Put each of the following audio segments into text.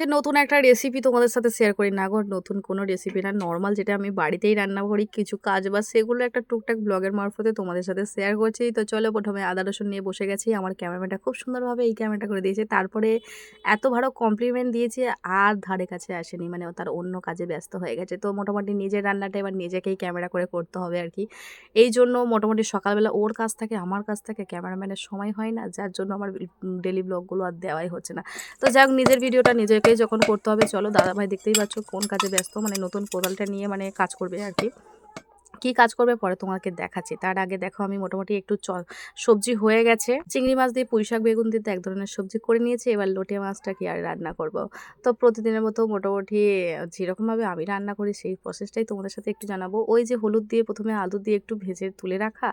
এ নতুন একটা রেসিপি তোমাদের সাথে শেয়ার করি। না গো, নতুন কোনো রেসিপি না নর্মাল যেটা আমি বাড়িতেই রান্না করি, কিছু কাজ বা সেগুলো একটা টুকটাক ব্লগের মারফতে তোমাদের সাথে শেয়ার করছি। তো চলো প্রথমে আদা, রসুন নিয়ে বসে গেছি। আমার ক্যামেরাম্যানটা খুব সুন্দরভাবে এই ক্যামেরাটা করে দিয়েছে। তারপরে এত ভালো কমপ্লিমেন্ট দিয়েছে, আর ধারে কাছে আসেনি। মানে তার অন্য কাজে ব্যস্ত হয়ে গেছে। তো মোটামুটি নিজের রান্নাটা এবার নিজেকেই ক্যামেরা করে করতে হবে আর কি। এই জন্য মোটামুটি সকালবেলা ওর কাছ থেকে, আমার কাছ থেকে ক্যামেরাম্যানের সময় হয় না। যার জন্য আমার ডেলি ব্লগগুলো আর দেওয়াই হচ্ছে না। তো যাই হোক নিজের ভিডিওটা নিজেকেই যখন করতে হবে, চলো দাদাভাই দেখতেই পাচ্ছ কোন কাজে ব্যস্ত মানে নতুন কোদালটা নিয়ে মানে কাজ করবে আর কি। কি কাজ করবে পরে তোমাকে দেখাচ্ছি। তার আগে দেখো আমি মোটামুটি একটু সবজি হয়ে গেছে। চিংড়ি মাছ দিয়ে পুঁই শাক, বেগুন দিতে এক ধরনের সবজি করে নিয়েছি। এবার লোটে মাছটা কি আর রান্না করব? তো প্রতিদিনের মতো মোটামুটি যেরকমভাবে আমি রান্না করি সেই প্রসেসটাই তোমাদের সাথে একটু জানাব। ওই যে হলুদ দিয়ে প্রথমে আলু দিয়ে একটু ভেজে তুলে রাখা,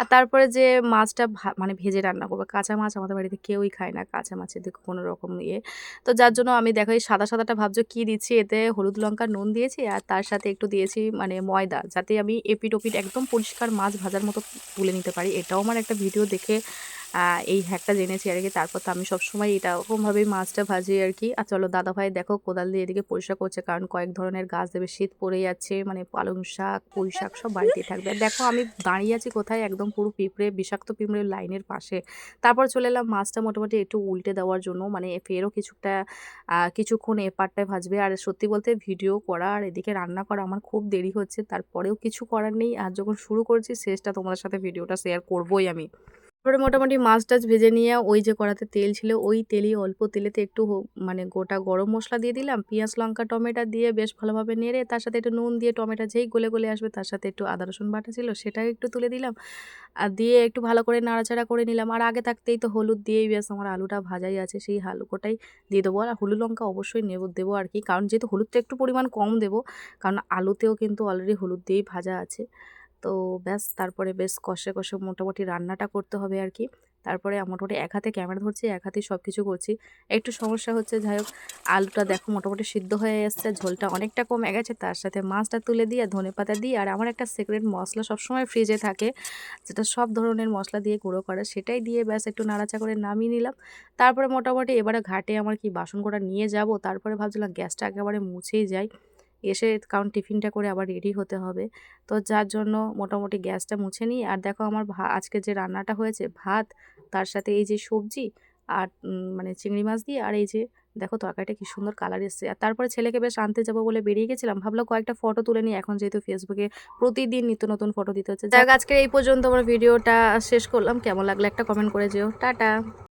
আর তারপরে যে মাছটা মানে ভেজে রান্না করব। কাঁচা মাছ আমাদের বাড়িতে কেউই খায় না, কাঁচা মাছের দিকে কোনো রকম ইয়ে। তো যার জন্য আমি দেখো এই সাদা সাদাটা ভাবছ কী দিচ্ছি? এতে হলুদ লঙ্কা, নুন দিয়েছি, আর তার সাথে একটু দিয়েছি মানে ময়দা, যাতে আমি এপিট ওপিট একদম পরিষ্কার মাছ ভাজার মতো তুলে নিতে পারি। এটাও আমার একটা ভিডিও দেখে এই হ্যাকটা জেনেছি আর কি। তারপর তো আমি সবসময় এটা ওরকমভাবেই মাছটা ভাজি আর কি। আর চলো দাদাভাই দেখো কোদাল দিয়ে এদিকে পরিষ্কার করছে, কারণ কয়েক ধরনের গাছ দেবে, শীত পড়ে যাচ্ছে মানে পালং শাক, পুঁই শাক সব বাড়িতেই থাকবে। দেখো আমি দাঁড়িয়ে আছি কোথায়? একদম পুরো পিঁপড়ে, বিষাক্ত পিঁপড়ে লাইনের পাশে। তারপর চলে এলাম মাছটা মোটামুটি একটু উল্টে দেওয়ার জন্য মানে ফেরও কিছুটা কিছুক্ষণ এপারটায় ভাজবে। আর সত্যি বলতে ভিডিও করা আর এদিকে রান্না করা আমার খুব দেরি হচ্ছে। তারপরেও কিছু করার নেই। আর যখন শুরু করছি, শেষটা তোমাদের সাথে ভিডিওটা শেয়ার করবোই আমি। তারপরে মোটামুটি মাছ টাছ ভেজে নিয়ে ওই যে কড়াতে তেল ছিল, ওই তেলই অল্প তেলেতে একটু মানে গোটা গরম মশলা দিয়ে দিলাম, পেঁয়াজ, লঙ্কা, টমেটো দিয়ে বেশ ভালোভাবে নেড়ে তার সাথে একটু নুন দিয়ে টমেটো যেই গলে গলে আসবে তার সাথে একটু আদা, রসুন বাটা ছিল সেটাও একটু তুলে দিলাম, আর দিয়ে একটু ভালো করে নাড়াচাড়া করে নিলাম, আর আগে থাকতেই তো হলুদ দিয়েই বেশ আমার আলুটা ভাজাই আছে, সেই হালুকোটাই দিয়ে দেবো, আর হলুদ লঙ্কা অবশ্যই নেব, দেবো আর কি, কারণ যেহেতু হলুদটা একটু পরিমাণ কম দেবো, কারণ আলুতেও কিন্তু অলরেডি হলুদ দিয়েই ভাজা আছে। তো ব্যাস তারপরে বেশ কষে কষে মোটামুটি রান্নাটা করতে হবে আর কি। তারপরে মোটামুটি এক হাতে ক্যামেরা ধরছি, এক হাতেই সব কিছু করছি। একটু সমস্যা হচ্ছে যাই হোক আলুটা দেখো মোটামুটি সিদ্ধ হয়ে এসছে, ঝোলটা অনেকটা কমে গেছে, তার সাথে মাছটা তুলে দিয়ে, ধনে পাতা দিয়ে, আর আমার একটা সিক্রেট মশলা সবসময় ফ্রিজে থাকে, যেটা সব ধরনের মশলা দিয়ে গুঁড়ো করে, সেটাই দিয়ে ব্যাস একটু নাড়াচা করে নামিয়ে নিলাম। তারপরে মোটামুটি এবারে ঘাটে আমার কি বাসন কটা নিয়ে যাব, তারপরে ভাবছিলাম গ্যাসটা একেবারে মুছেই যাই। এসে কারণ টিফিনটা করে আবার রেডি হতে হবে। তো যার জন্য মোটামুটি গ্যাসটা মুছে নিই। আর দেখো আমার ভা, আজকে যে রান্নাটা হয়েছে, ভাত, তার সাথে এই যে সবজি আর মানে চিংড়ি মাছ দিয়ে আর এই যে দেখো তরকারিটা কি সুন্দর কালার এসছে। আর তারপরে ছেলেকে বেশ আনতে যাব বলে বেরিয়ে গেছিলাম। ভাবলাম কয়েকটা ফটো তুলে নিই। এখন যেহেতু ফেসবুকে প্রতিদিন নিত্য নতুন ফটো দিতে হচ্ছে। যাক আজকে এই পর্যন্ত আমার ভিডিওটা শেষ করলাম। কেমন লাগল একটা কমেন্ট করে যেও। টাটা!